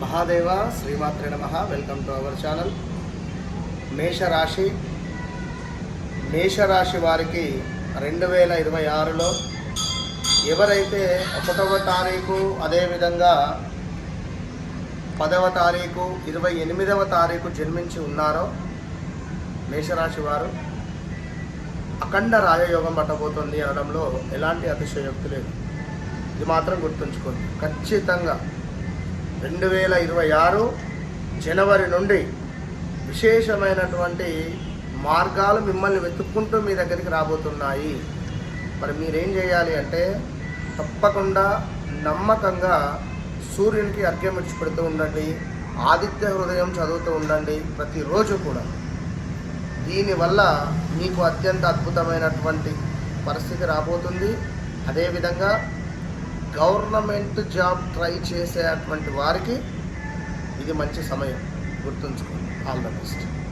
మహాదేవ శ్రీమాత్రే నమ. Welcome to our channel మేషరాశి. మేషరాశి వారికి రెండు వేల ఇరవై ఆరులో ఎవరైతే ఒకటవ తారీఖు అదేవిధంగా పదవ తారీఖు ఇరవై ఎనిమిదవ తారీఖు జన్మించి ఉన్నారో మేషరాశి వారు అఖండ రాజయోగం పట్టబోతుంది అనడంలో ఎలాంటి అతిశయోక్తి లేదు. ఇది మాత్రం గుర్తుంచుకోండి. ఖచ్చితంగా రెండు వేల ఇరవై ఆరు జనవరి నుండి విశేషమైనటువంటి మార్గాలు మిమ్మల్ని వెతుక్కుంటూ మీ దగ్గరికి రాబోతున్నాయి. మరి మీరేం చేయాలి అంటే తప్పకుండా నమ్మకంగా సూర్యునికి అర్ఘ్యం ఇచ్చి పెడుతూ ఉండండి. ఆదిత్య హృదయం చదువుతూ ఉండండి ప్రతిరోజు కూడా. దీనివల్ల మీకు అత్యంత అద్భుతమైనటువంటి పరిస్థితి రాబోతుంది. అదేవిధంగా గవర్నమెంట్ జాబ్ ట్రై చేసేటువంటి వారికి ఇది మంచి సమయం. గుర్తుంచుకోండి. All the best.